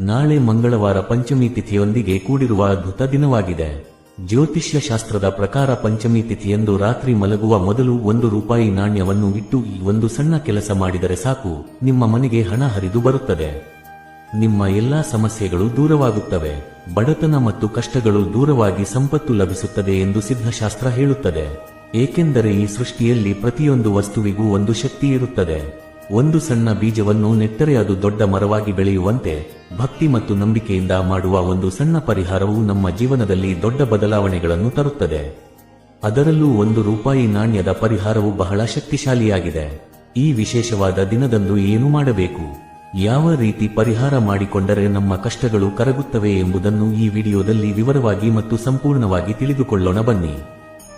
ನಾಳೆ ಮಂಗಳವಾರ ಪಂಚಮಿ ತಿಥಿಯೊಂದಿಗೆ ಕೂಡಿರುವ ಅದ್ಭುತ ದಿನವಾಗಿದೆ. ಜ್ಯೋತಿಷ್ಯ ಶಾಸ್ತ್ರದ ಪ್ರಕಾರ ಪಂಚಮಿ ತಿಥಿಯಂದು ರಾತ್ರಿ ಮಲಗುವ ಮೊದಲು ಒಂದು ರೂಪಾಯಿ ನಾಣ್ಯವನ್ನು ಇಟ್ಟು ಈ ಒಂದು ಸಣ್ಣ ಕೆಲಸ ಮಾಡಿದರೆ ಸಾಕು, ನಿಮ್ಮ ಮನೆಗೆ ಹಣ ಹರಿದು ಬರುತ್ತದೆ. ನಿಮ್ಮ ಎಲ್ಲಾ ಸಮಸ್ಯೆಗಳು ದೂರವಾಗುತ್ತವೆ, ಬಡತನ ಮತ್ತು ಕಷ್ಟಗಳು ದೂರವಾಗಿ ಸಂಪತ್ತು ಲಭಿಸುತ್ತದೆ ಎಂದು ಸಿದ್ಧಶಾಸ್ತ್ರ ಹೇಳುತ್ತದೆ. ಏಕೆಂದರೆ ಈ ಸೃಷ್ಟಿಯಲ್ಲಿ ಪ್ರತಿಯೊಂದು ವಸ್ತುವಿಗೂ ಒಂದು ಶಕ್ತಿ ಇರುತ್ತದೆ. ಒಂದು ಸಣ್ಣ ಬೀಜವನ್ನು ನೆಟ್ಟರೆ ಅದು ದೊಡ್ಡ ಮರವಾಗಿ ಬೆಳೆಯುವಂತೆ ಭಕ್ತಿ ಮತ್ತು ನಂಬಿಕೆಯಿಂದ ಮಾಡುವ ಒಂದು ಸಣ್ಣ ಪರಿಹಾರವು ನಮ್ಮ ಜೀವನದಲ್ಲಿ ದೊಡ್ಡ ಬದಲಾವಣೆಗಳನ್ನು ತರುತ್ತದೆ. ಅದರಲ್ಲೂ ಒಂದು ರೂಪಾಯಿ ನಾಣ್ಯದ ಪರಿಹಾರವು ಬಹಳ ಶಕ್ತಿಶಾಲಿಯಾಗಿದೆ. ಈ ವಿಶೇಷವಾದ ದಿನದಂದು ಏನು ಮಾಡಬೇಕು? ಯಾವ ರೀತಿ ಪರಿಹಾರ ಮಾಡಿಕೊಂಡರೆ ನಮ್ಮ ಕಷ್ಟಗಳು ಕರಗುತ್ತವೆ ಎಂಬುದನ್ನು ಈ ವಿಡಿಯೋದಲ್ಲಿ ವಿವರವಾಗಿ ಮತ್ತು ಸಂಪೂರ್ಣವಾಗಿ ತಿಳಿದುಕೊಳ್ಳೋಣ ಬನ್ನಿ.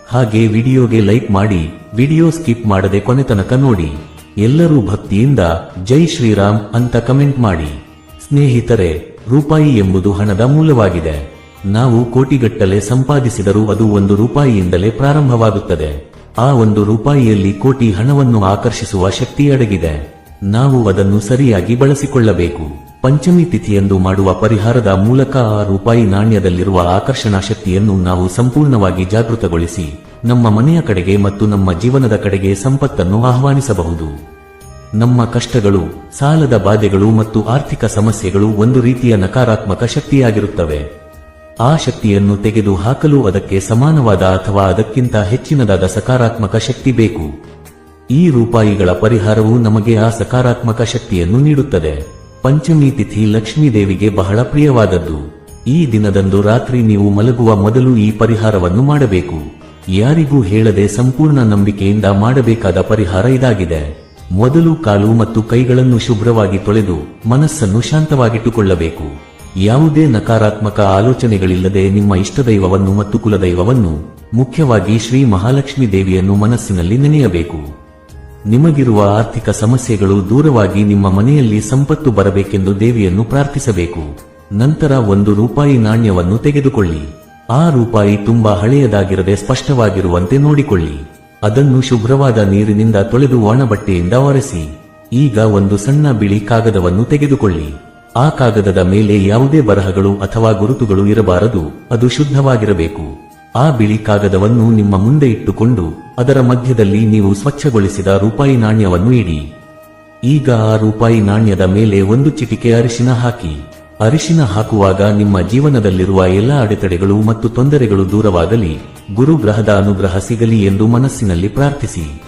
ಹಾಗೆ ವಿಡಿಯೋಗೆ ಲೈಕ್ ಮಾಡಿ, ವಿಡಿಯೋ ಸ್ಕಿಪ್ ಮಾಡದೆ ಕೊನೆತನಕ ನೋಡಿ. ಎಲ್ಲರೂ ಭಕ್ತಿಯಿಂದ ಜೈ ಶ್ರೀರಾಮ್ ಅಂತ ಕಮೆಂಟ್ ಮಾಡಿ. ಸ್ನೇಹಿತರೆ, ರೂಪಾಯಿ ಎಂಬುದು ಹಣದ ಮೂಲವಾಗಿದೆ. ನಾವು ಕೋಟಿಗಟ್ಟಲೆ ಸಂಪಾದಿಸಿದರೂ ಅದು ಒಂದು ರೂಪಾಯಿಯಿಂದಲೇ ಪ್ರಾರಂಭವಾಗುತ್ತದೆ. ಆ ಒಂದು ರೂಪಾಯಿಯಲ್ಲಿ ಕೋಟಿ ಹಣವನ್ನು ಆಕರ್ಷಿಸುವ ಶಕ್ತಿ ಅಡಗಿದೆ. ನಾವು ಅದನ್ನು ಸರಿಯಾಗಿ ಬಳಸಿಕೊಳ್ಳಬೇಕು. ಪಂಚಮಿ ತಿಥಿಯಂದು ಮಾಡುವ ಪರಿಹಾರದ ಮೂಲಕ ಆ ರೂಪಾಯಿ ನಾಣ್ಯದಲ್ಲಿರುವ ಆಕರ್ಷಣಾ ಶಕ್ತಿಯನ್ನು ನಾವು ಸಂಪೂರ್ಣವಾಗಿ ಜಾಗೃತಗೊಳಿಸಿ. ನಮ್ಮ ಮನೆಯ ಕಡೆಗೆ ಮತ್ತು ನಮ್ಮ ಜೀವನದ ಕಡೆಗೆ ಸಂಪತ್ತನ್ನು ಆಹ್ವಾನಿಸಬಹುದು. ನಮ್ಮ ಕಷ್ಟಗಳು, ಸಾಲದ ಬಾಧೆಗಳು ಮತ್ತು ಆರ್ಥಿಕ ಸಮಸ್ಯೆಗಳು ಒಂದು ರೀತಿಯ ನಕಾರಾತ್ಮಕ ಶಕ್ತಿಯಾಗಿರುತ್ತವೆ. ಆ ಶಕ್ತಿಯನ್ನು ತೆಗೆದು ಹಾಕಲು ಅದಕ್ಕೆ ಸಮಾನವಾದ ಅಥವಾ ಅದಕ್ಕಿಂತ ಹೆಚ್ಚಿನದಾದ ಸಕಾರಾತ್ಮಕ ಶಕ್ತಿ ಬೇಕು. ಈ ರೂಪಾಯಿಗಳ ಪರಿಹಾರವು ನಮಗೆ ಆ ಸಕಾರಾತ್ಮಕ ಶಕ್ತಿಯನ್ನು ನೀಡುತ್ತದೆ. ಪಂಚಮಿ ತಿಥಿ ಲಕ್ಷ್ಮೀ ದೇವಿಗೆ ಬಹಳ ಪ್ರಿಯವಾದದ್ದು. ಈ ದಿನದಂದು ರಾತ್ರಿ ನೀವು ಮಲಗುವ ಮೊದಲು ಈ ಪರಿಹಾರವನ್ನು ಮಾಡಬೇಕು. ಯಾರಿಗೂ ಹೇಳದೆ ಸಂಪೂರ್ಣ ನಂಬಿಕೆಯಿಂದ ಮಾಡಬೇಕಾದ ಪರಿಹಾರ ಇದಾಗಿದೆ. ಮೊದಲು ಕಾಲು ಮತ್ತು ಕೈಗಳನ್ನು ಶುಭ್ರವಾಗಿ ತೊಳೆದು ಮನಸ್ಸನ್ನು ಶಾಂತವಾಗಿಟ್ಟುಕೊಳ್ಳಬೇಕು. ಯಾವುದೇ ನಕಾರಾತ್ಮಕ ಆಲೋಚನೆಗಳಿಲ್ಲದೆ ನಿಮ್ಮ ಇಷ್ಟದೈವವನ್ನು ಮತ್ತು ಕುಲದೈವವನ್ನು ಮುಖ್ಯವಾಗಿ ಶ್ರೀ ಮಹಾಲಕ್ಷ್ಮಿ ದೇವಿಯನ್ನು ಮನಸ್ಸಿನಲ್ಲಿ ನೆನೆಯಬೇಕು. ನಿಮಗಿರುವ ಆರ್ಥಿಕ ಸಮಸ್ಯೆಗಳು ದೂರವಾಗಿ ನಿಮ್ಮ ಮನೆಯಲ್ಲಿ ಸಂಪತ್ತು ಬರಬೇಕೆಂದು ದೇವಿಯನ್ನು ಪ್ರಾರ್ಥಿಸಬೇಕು. ನಂತರ ಒಂದು ರೂಪಾಯಿ ನಾಣ್ಯವನ್ನು ತೆಗೆದುಕೊಳ್ಳಿ. ಆ ರೂಪಾಯಿ ತುಂಬಾ ಹಳೆಯದಾಗಿರದೆ ಸ್ಪಷ್ಟವಾಗಿರುವಂತೆ ನೋಡಿಕೊಳ್ಳಿ. ಅದನ್ನು ಶುಭ್ರವಾದ ನೀರಿನಿಂದ ತೊಳೆದು ಒಣ ಬಟ್ಟೆಯಿಂದ ಒರೆಸಿ. ಈಗ ಒಂದು ಸಣ್ಣ ಬಿಳಿ ಕಾಗದವನ್ನು ತೆಗೆದುಕೊಳ್ಳಿ. ಆ ಕಾಗದದ ಮೇಲೆ ಯಾವುದೇ ಬರಹಗಳು ಅಥವಾ ಗುರುತುಗಳು ಇರಬಾರದು, ಅದು ಶುದ್ಧವಾಗಿರಬೇಕು. ಆ ಬಿಳಿ ಕಾಗದವನ್ನು ನಿಮ್ಮ ಮುಂದೆ ಇಟ್ಟುಕೊಂಡು, ಅದರ ಮಧ್ಯದಲ್ಲಿ ನೀವು ಸ್ವಚ್ಛಗೊಳಿಸಿದ ರೂಪಾಯಿ ನಾಣ್ಯವನ್ನು ಇಡಿ. ಈಗ ಆ ರೂಪಾಯಿ ನಾಣ್ಯದ ಮೇಲೆ ಒಂದು ಚಿಟಿಕೆ ಅರಿಶಿನ ಹಾಕಿ. ಅರಿಶಿನ ಹಾಕುವಾಗ ನಿಮ್ಮ ಜೀವನದಲ್ಲಿರುವ ಎಲ್ಲ ಅಡೆತಡೆಗಳು ಮತ್ತು ತೊಂದರೆಗಳು ದೂರವಾಗಲಿ. ಗುರು ಗ್ರಹದ ಅನುಗ್ರಹ ಸಿಗಲಿ ಎಂದು ಮನಸ್ಸಿನಲ್ಲಿ ಪ್ರಾರ್ಥಿಸಿ.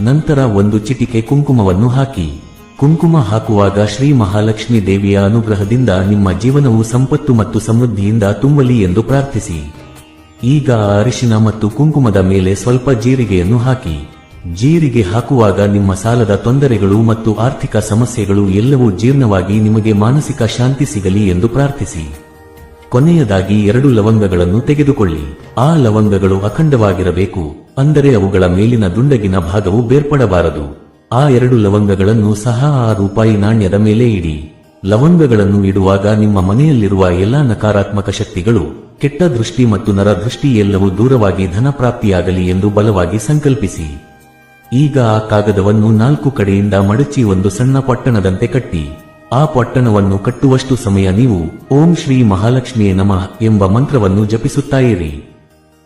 ನಂತರ ಒಂದು ಚಿಟಿಕೆ ಕುಂಕುಮವನ್ನು ಹಾಕಿ. ಕುಂಕುಮ ಹಾಕುವಾಗ ಶ್ರೀ ಮಹಾಲಕ್ಷ್ಮಿ ದೇವಿಯ ಅನುಗ್ರಹದಿಂದ ನಿಮ್ಮ ಜೀವನವು ಸಂಪತ್ತು ಮತ್ತು ಸಮೃದ್ಧಿಯಿಂದ ತುಂಬಲಿ ಎಂದು ಪ್ರಾರ್ಥಿಸಿ. ಈಗ ಅರಿಶಿನ ಮತ್ತು ಕುಂಕುಮದ ಮೇಲೆ ಸ್ವಲ್ಪ ಜೀರಿಗೆಯನ್ನು ಹಾಕಿ. ಜೀರಿಗೆ ಹಾಕುವಾಗ ನಿಮ್ಮ ಸಾಲದ ತೊಂದರೆಗಳು ಮತ್ತು ಆರ್ಥಿಕ ಸಮಸ್ಯೆಗಳು ಎಲ್ಲವೂ ಜೀರ್ಣವಾಗಿ ನಿಮಗೆ ಮಾನಸಿಕ ಶಾಂತಿ ಸಿಗಲಿ ಎಂದು ಪ್ರಾರ್ಥಿಸಿ. ಕೊನೆಯದಾಗಿ ಎರಡು ಲವಂಗಗಳನ್ನು ತೆಗೆದುಕೊಳ್ಳಿ. ಆ ಲವಂಗಗಳು ಅಖಂಡವಾಗಿರಬೇಕು, ಅಂದರೆ ಅವುಗಳ ಮೇಲಿನ ದುಂಡಗಿನ ಭಾಗವು ಬೇರ್ಪಡಬಾರದು. ಆ ಎರಡು ಲವಂಗಗಳನ್ನು ಸಹ ಆ ರೂಪಾಯಿ ನಾಣ್ಯದ ಮೇಲೆ ಇಡಿ. ಲವಂಗಗಳನ್ನು ಇಡುವಾಗ ನಿಮ್ಮ ಮನೆಯಲ್ಲಿರುವ ಎಲ್ಲಾ ನಕಾರಾತ್ಮಕ ಶಕ್ತಿಗಳು, ಕೆಟ್ಟ ದೃಷ್ಟಿ ಮತ್ತು ನರದೃಷ್ಟಿ ಎಲ್ಲವೂ ದೂರವಾಗಿ ಧನಪ್ರಾಪ್ತಿಯಾಗಲಿ ಎಂದು ಬಲವಾಗಿ ಸಂಕಲ್ಪಿಸಿ. ಈಗ ಆ ಕಾಗದವನ್ನು ನಾಲ್ಕು ಕಡೆಯಿಂದ ಮಡಚಿ ಒಂದು ಸಣ್ಣ ಪಟ್ಟಣದಂತೆ ಕಟ್ಟಿ. ಆ ಪಟ್ಟಣವನ್ನು ಕಟ್ಟುವಷ್ಟು ಸಮಯ ನೀವು ಓಂ ಶ್ರೀ ಮಹಾಲಕ್ಷ್ಮಿಯೇ ನಮಃ ಎಂಬ ಮಂತ್ರವನ್ನು ಜಪಿಸುತ್ತಾ ಇರಿ.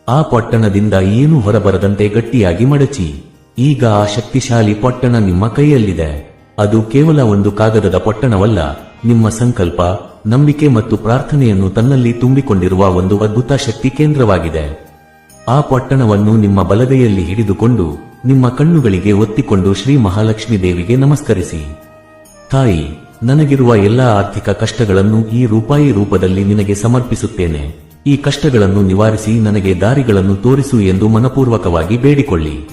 ಆ ಪಟ್ಟಣದಿಂದ ಏನು ಹೊರಬರದಂತೆ ಗಟ್ಟಿಯಾಗಿ ಮಡಚಿ. ಈಗ ಆ ಶಕ್ತಿಶಾಲಿ ಪಟ್ಟಣ ನಿಮ್ಮ ಕೈಯಲ್ಲಿದೆ. ಅದು ಕೇವಲ ಒಂದು ಕಾಗದದ ಪಟ್ಟಣವಲ್ಲ, ನಿಮ್ಮ ಸಂಕಲ್ಪ, ನಂಬಿಕೆ ಮತ್ತು ಪ್ರಾರ್ಥನೆಯನ್ನು ತನ್ನಲ್ಲಿ ತುಂಬಿಕೊಂಡಿರುವ ಒಂದು ಅದ್ಭುತ ಶಕ್ತಿ ಕೇಂದ್ರವಾಗಿದೆ. ಆ ಪಟ್ಟಣವನ್ನು ನಿಮ್ಮ ಬಲಗೈಯಲ್ಲಿ ಹಿಡಿದುಕೊಂಡು ನಿಮ್ಮ ಕಣ್ಣುಗಳಿಗೆ ಒತ್ತಿಕೊಂಡು ಶ್ರೀ ಮಹಾಲಕ್ಷ್ಮಿ ದೇವಿಗೆ ನಮಸ್ಕರಿಸಿ. ತಾಯಿ, ನನಗಿರುವ ಎಲ್ಲಾ ಆರ್ಥಿಕ ಕಷ್ಟಗಳನ್ನು ಈ ರೂಪಾಯಿ ರೂಪದಲ್ಲಿ ನಿನಗೆ ಸಮರ್ಪಿಸುತ್ತೇನೆ. ಈ ಕಷ್ಟಗಳನ್ನು ನಿವಾರಿಸಿ ನನಗೆ ದಾರಿಗಳನ್ನು ತೋರಿಸು ಎಂದು ಮನಪೂರ್ವಕವಾಗಿ ಬೇಡಿಕೊಳ್ಳಿ.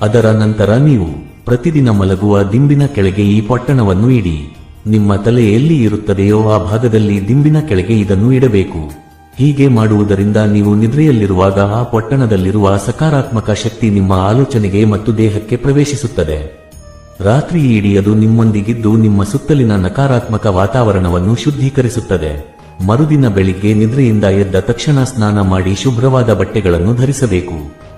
ಅದರ ನಂತರ ನೀವು ಪ್ರತಿದಿನ ಮಲಗುವ ದಿಂಬಿನ ಕೆಳಗೆ ಈ ಪೊಟ್ಟಣವನ್ನು ಇಡಿ. ನಿಮ್ಮ ತಲೆ ಎಲ್ಲಿ ಇರುತ್ತದೆಯೋ ಆ ಭಾಗದಲ್ಲಿ ದಿಂಬಿನ ಕೆಳಗೆ ಇದನ್ನು ಇಡಬೇಕು. ಹೀಗೆ ಮಾಡುವುದರಿಂದ ನೀವು ನಿದ್ರೆಯಲ್ಲಿರುವಾಗ ಆ ಪೊಟ್ಟಣದಲ್ಲಿರುವ ಸಕಾರಾತ್ಮಕ ಶಕ್ತಿ ನಿಮ್ಮ ಆಲೋಚನೆಗೆ ಮತ್ತು ದೇಹಕ್ಕೆ ಪ್ರವೇಶಿಸುತ್ತದೆ. ರಾತ್ರಿ ಇಡೀ ಅದು ನಿಮ್ಮೊಂದಿಗಿದ್ದು ನಿಮ್ಮ ಸುತ್ತಲಿನ ನಕಾರಾತ್ಮಕ ವಾತಾವರಣವನ್ನು ಶುದ್ಧೀಕರಿಸುತ್ತದೆ. ಮರುದಿನ ಬೆಳಿಗ್ಗೆ ನಿದ್ರೆಯಿಂದ ಎದ್ದ ತಕ್ಷಣ ಸ್ನಾನ ಮಾಡಿ ಶುಭ್ರವಾದ ಬಟ್ಟೆಗಳನ್ನು ಧರಿಸಬೇಕು.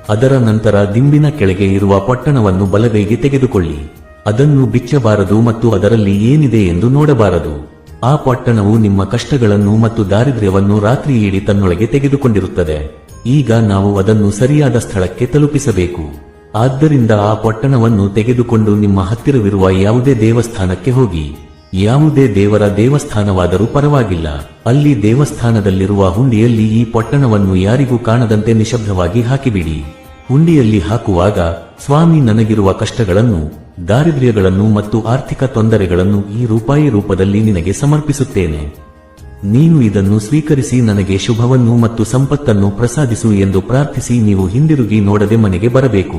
ಅದರ ನಂತರ ದಿಂಬಿನ ಕೆಳಗೆ ಇರುವ ಪೊಟ್ಟಣವನ್ನು ಬಲಗೈಗೆ ತೆಗೆದುಕೊಳ್ಳಿ. ಅದನ್ನು ಬಿಚ್ಚಬಾರದು ಮತ್ತು ಅದರಲ್ಲಿ ಏನಿದೆ ಎಂದು ನೋಡಬಾರದು. ಆ ಪಟ್ಟಣವು ನಿಮ್ಮ ಕಷ್ಟಗಳನ್ನು ಮತ್ತು ದಾರಿದ್ರ್ಯವನ್ನು ರಾತ್ರಿ ಇಡೀ ತನ್ನೊಳಗೆ ತೆಗೆದುಕೊಂಡಿರುತ್ತದೆ. ಈಗ ನಾವು ಅದನ್ನು ಸರಿಯಾದ ಸ್ಥಳಕ್ಕೆ ತಲುಪಿಸಬೇಕು. ಆದ್ದರಿಂದ ಆ ಪಟ್ಟಣವನ್ನು ತೆಗೆದುಕೊಂಡು ನಿಮ್ಮ ಹತ್ತಿರವಿರುವ ಯಾವುದೇ ದೇವಸ್ಥಾನಕ್ಕೆ ಹೋಗಿ. ಯಾವುದೇ ದೇವರ ದೇವಸ್ಥಾನವಾದರೂ ಪರವಾಗಿಲ್ಲ. ಅಲ್ಲಿ ದೇವಸ್ಥಾನದಲ್ಲಿರುವ ಹುಂಡಿಯಲ್ಲಿ ಈ ಪಟ್ಟಣವನ್ನು ಯಾರಿಗೂ ಕಾಣದಂತೆ ನಿಶಬ್ದವಾಗಿ ಹಾಕಿಬಿಡಿ. ಹುಂಡಿಯಲ್ಲಿ ಹಾಕುವಾಗ, ಸ್ವಾಮಿ ನನಗಿರುವ ಕಷ್ಟಗಳನ್ನು ದಾರಿದ್ರ್ಯಗಳನ್ನು ಮತ್ತು ಆರ್ಥಿಕ ತೊಂದರೆಗಳನ್ನು ಈ ರೂಪಾಯಿ ರೂಪದಲ್ಲಿ ನಿನಗೆ ಸಮರ್ಪಿಸುತ್ತೇನೆ. ನೀನು ಇದನ್ನು ಸ್ವೀಕರಿಸಿ ನನಗೆ ಶುಭವನ್ನು ಮತ್ತು ಸಂಪತ್ತನ್ನು ಪ್ರಸಾದಿಸು ಎಂದು ಪ್ರಾರ್ಥಿಸಿ ನೀವು ಹಿಂದಿರುಗಿ ನೋಡದೆ ಮನೆಗೆ ಬರಬೇಕು.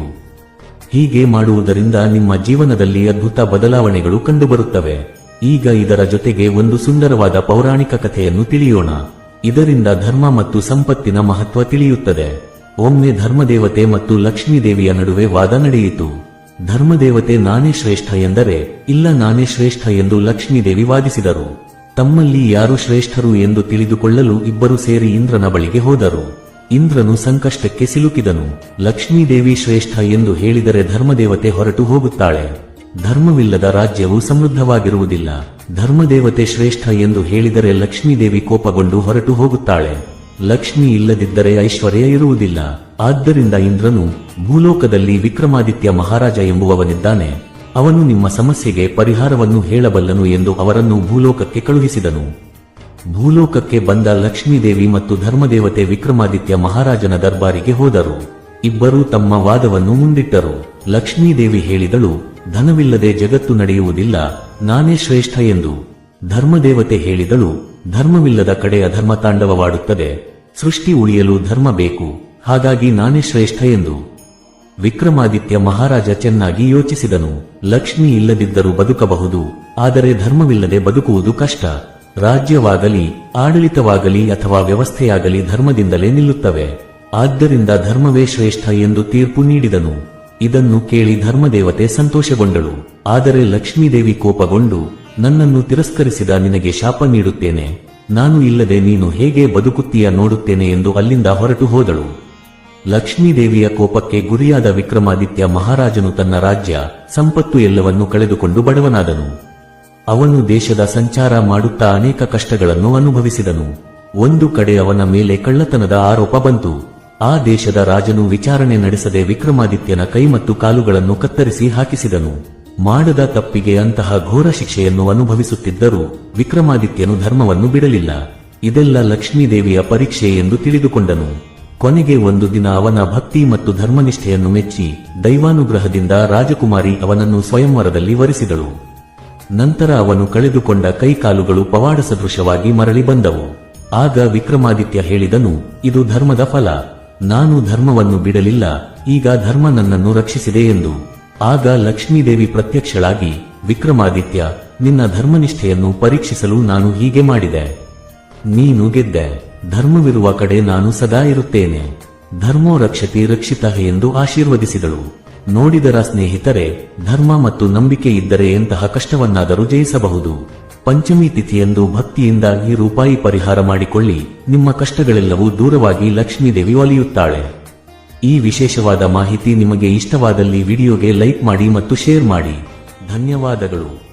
ಹೀಗೆ ಮಾಡುವುದರಿಂದ ನಿಮ್ಮ ಜೀವನದಲ್ಲಿ ಅದ್ಭುತ ಬದಲಾವಣೆಗಳು ಕಂಡುಬರುತ್ತವೆ. ಈಗ ಇದರ ಜೊತೆಗೆ ಒಂದು ಸುಂದರವಾದ ಪೌರಾಣಿಕ ಕಥೆಯನ್ನು ತಿಳಿಯೋಣ. ಇದರಿಂದ ಧರ್ಮ ಮತ್ತು ಸಂಪತ್ತಿನ ಮಹತ್ವ ತಿಳಿಯುತ್ತದೆ. ಒಮ್ಮೆ ಧರ್ಮದೇವತೆ ಮತ್ತು ಲಕ್ಷ್ಮೀದೇವಿಯ ನಡುವೆ ವಾದ ನಡೆಯಿತು. ಧರ್ಮದೇವತೆ ನಾನೇ ಶ್ರೇಷ್ಠ ಎಂದರೆ ಇಲ್ಲ ನಾನೇ ಶ್ರೇಷ್ಠ ಎಂದು ಲಕ್ಷ್ಮೀದೇವಿ ವಾದಿಸಿದರು. ತಮ್ಮಲ್ಲಿ ಯಾರು ಶ್ರೇಷ್ಠರು ಎಂದು ತಿಳಿದುಕೊಳ್ಳಲು ಇಬ್ಬರು ಸೇರಿ ಇಂದ್ರನ ಬಳಿಗೆ ಹೋದರು. ಇಂದ್ರನು ಸಂಕಷ್ಟಕ್ಕೆ ಸಿಲುಕಿದನು. ಲಕ್ಷ್ಮೀದೇವಿ ಶ್ರೇಷ್ಠ ಎಂದು ಹೇಳಿದರೆ ಧರ್ಮದೇವತೆ ಹೊರಟು ಹೋಗುತ್ತಾಳೆ. ಧರ್ಮವಿಲ್ಲದ ರಾಜ್ಯವು ಸಮೃದ್ಧವಾಗಿರುವುದಿಲ್ಲ. ಧರ್ಮದೇವತೆ ಶ್ರೇಷ್ಠ ಎಂದು ಹೇಳಿದರೆ ಲಕ್ಷ್ಮೀದೇವಿ ಕೋಪಗೊಂಡು ಹೊರಟು ಹೋಗುತ್ತಾಳೆ. ಲಕ್ಷ್ಮಿ ಇಲ್ಲದಿದ್ದರೆ ಐಶ್ವರ್ಯ ಇರುವುದಿಲ್ಲ. ಆದ್ದರಿಂದ ಇಂದ್ರನು ಭೂಲೋಕದಲ್ಲಿ ವಿಕ್ರಮಾದಿತ್ಯ ಮಹಾರಾಜ ಎಂಬುವವನಿದ್ದಾನೆ. ಅವನು ನಿಮ್ಮ ಸಮಸ್ಯೆಗೆ ಪರಿಹಾರವನ್ನು ಹೇಳಬಲ್ಲನು ಎಂದು ಅವರನ್ನು ಭೂಲೋಕಕ್ಕೆ ಕಳುಹಿಸಿದನು. ಭೂಲೋಕಕ್ಕೆ ಬಂದ ಲಕ್ಷ್ಮೀದೇವಿ ಮತ್ತು ಧರ್ಮದೇವತೆ ವಿಕ್ರಮಾದಿತ್ಯ ಮಹಾರಾಜನ ದರ್ಬಾರಿಗೆ ಹೋದರು. ಇಬ್ಬರೂ ತಮ್ಮ ವಾದವನ್ನು ಮುಂದಿಟ್ಟರು. ಲಕ್ಷ್ಮೀದೇವಿ ಹೇಳಿದಳು, ಧನವಿಲ್ಲದೆ ಜಗತ್ತು ನಡೆಯುವುದಿಲ್ಲ, ನಾನೇ ಶ್ರೇಷ್ಠ ಎಂದು. ಧರ್ಮದೇವತೆ ಹೇಳಿದಳು, ಧರ್ಮವಿಲ್ಲದ ಕಡೆ ಅಧರ್ಮ ತಾಂಡವವಾಡುತ್ತದೆ ಸೃಷ್ಟಿ ಉಳಿಯಲು ಧರ್ಮ ಬೇಕು. ಹಾಗಾಗಿ ನಾನೇ ಶ್ರೇಷ್ಠ ಎಂದು ವಿಕ್ರಮಾದಿತ್ಯ ಮಹಾರಾಜ ಚೆನ್ನಾಗಿ ಯೋಚಿಸಿದನು. ಲಕ್ಷ್ಮಿ ಇಲ್ಲದಿದ್ದರೂ ಬದುಕಬಹುದು, ಆದರೆ ಧರ್ಮವಿಲ್ಲದೆ ಬದುಕುವುದು ಕಷ್ಟ. ರಾಜ್ಯವಾಗಲಿ, ಆಡಳಿತವಾಗಲಿ ಅಥವಾ ವ್ಯವಸ್ಥೆಯಾಗಲಿ ಧರ್ಮದಿಂದಲೇ ನಿಲ್ಲುತ್ತವೆ. ಆದ್ದರಿಂದ ಧರ್ಮವೇ ಶ್ರೇಷ್ಠ ಎಂದು ತೀರ್ಪು ನೀಡಿದನು. ಇದನ್ನು ಕೇಳಿ ಧರ್ಮದೇವತೆ ಸಂತೋಷಗೊಂಡಳು. ಆದರೆ ಲಕ್ಷ್ಮೀದೇವಿ ಕೋಪಗೊಂಡು, ನನ್ನನ್ನು ತಿರಸ್ಕರಿಸಿದ ನಿನಗೆ ಶಾಪ ನೀಡುತ್ತೇನೆ. ನಾನು ಇಲ್ಲದೆ ನೀನು ಹೇಗೆ ಬದುಕುತ್ತೀಯ ನೋಡುತ್ತೇನೆ ಎಂದು ಅಲ್ಲಿಂದ ಹೊರಟು ಹೋದಳು. ಲಕ್ಷ್ಮೀದೇವಿಯ ಕೋಪಕ್ಕೆ ಗುರಿಯಾದ ವಿಕ್ರಮಾದಿತ್ಯ ಮಹಾರಾಜನು ತನ್ನ ರಾಜ್ಯ, ಸಂಪತ್ತು ಎಲ್ಲವನ್ನೂ ಕಳೆದುಕೊಂಡು ಬಡವನಾದನು. ಅವನು ದೇಶದ ಸಂಚಾರ ಮಾಡುತ್ತಾ ಅನೇಕ ಕಷ್ಟಗಳನ್ನು ಅನುಭವಿಸಿದನು. ಒಂದು ಕಡೆ ಅವನ ಮೇಲೆ ಕಳ್ಳತನದ ಆರೋಪ ಬಂತು. ಆ ದೇಶದ ರಾಜನು ವಿಚಾರಣೆ ನಡೆಸದೆ ವಿಕ್ರಮಾದಿತ್ಯನ ಕೈ ಮತ್ತು ಕಾಲುಗಳನ್ನು ಕತ್ತರಿಸಿ ಹಾಕಿಸಿದನು. ಮಾಡದ ತಪ್ಪಿಗೆ ಅಂತಹ ಘೋರ ಶಿಕ್ಷೆಯನ್ನು ಅನುಭವಿಸುತ್ತಿದ್ದರೂ ವಿಕ್ರಮಾದಿತ್ಯನು ಧರ್ಮವನ್ನು ಬಿಡಲಿಲ್ಲ. ಇದೆಲ್ಲ ಲಕ್ಷ್ಮೀದೇವಿಯ ಪರೀಕ್ಷೆ ಎಂದು ತಿಳಿದುಕೊಂಡನು. ಕೊನೆಗೆ ಒಂದು ದಿನ ಅವನ ಭಕ್ತಿ ಮತ್ತು ಧರ್ಮನಿಷ್ಠೆಯನ್ನು ಮೆಚ್ಚಿ ದೈವಾನುಗ್ರಹದಿಂದ ರಾಜಕುಮಾರಿ ಅವನನ್ನು ಸ್ವಯಂವರದಲ್ಲಿ ವರಿಸಿದಳು. ನಂತರ ಅವನು ಕಳೆದುಕೊಂಡ ಕೈಕಾಲುಗಳು ಪವಾಡ ಸದೃಶವಾಗಿ ಮರಳಿ ಬಂದವು. ಆಗ ವಿಕ್ರಮಾದಿತ್ಯ ಹೇಳಿದನು, ಇದು ಧರ್ಮದ ಫಲ. ನಾನು ಧರ್ಮವನ್ನು ಬಿಡಲಿಲ್ಲ. ಈಗ ಧರ್ಮ ನನ್ನನ್ನು ರಕ್ಷಿಸಿದೆ ಎಂದು. ಆಗ ಲಕ್ಷ್ಮೀದೇವಿ ಪ್ರತ್ಯಕ್ಷಳಾಗಿ, ವಿಕ್ರಮಾದಿತ್ಯ, ನಿನ್ನ ಧರ್ಮನಿಷ್ಠೆಯನ್ನು ಪರೀಕ್ಷಿಸಲು ನಾನು ಹೀಗೆ ಮಾಡಿದೆ. ನೀನು ಗೆದ್ದೆ. ಧರ್ಮವಿರುವ ಕಡೆ ನಾನು ಸದಾ ಇರುತ್ತೇನೆ. ಧರ್ಮೋ ರಕ್ಷತಿ ರಕ್ಷಿತ ಎಂದು ಆಶೀರ್ವದಿಸಿದಳು. ನೋಡಿದರ ಸ್ನೇಹಿತರೆ, ಧರ್ಮ ಮತ್ತು ನಂಬಿಕೆ ಇದ್ದರೆ ಎಂತಹ ಕಷ್ಟವನ್ನಾದರೂ ಜಯಿಸಬಹುದು. ಪಂಚಮಿ ತಿಥಿಯಂದು ಭಕ್ತಿಯಿಂದ ಈ ರೂಪಾಯಿ ಪರಿಹಾರ ಮಾಡಿಕೊಳ್ಳಿ. ನಿಮ್ಮ ಕಷ್ಟಗಳೆಲ್ಲವೂ ದೂರವಾಗಿ ಲಕ್ಷ್ಮೀದೇವಿ ಒಲಿಯುತ್ತಾಳೆ. ಈ ವಿಶೇಷವಾದ ಮಾಹಿತಿ ನಿಮಗೆ ಇಷ್ಟವಾದಲ್ಲಿ ವಿಡಿಯೋಗೆ ಲೈಕ್ ಮಾಡಿ ಮತ್ತು ಶೇರ್ ಮಾಡಿ. ಧನ್ಯವಾದಗಳು.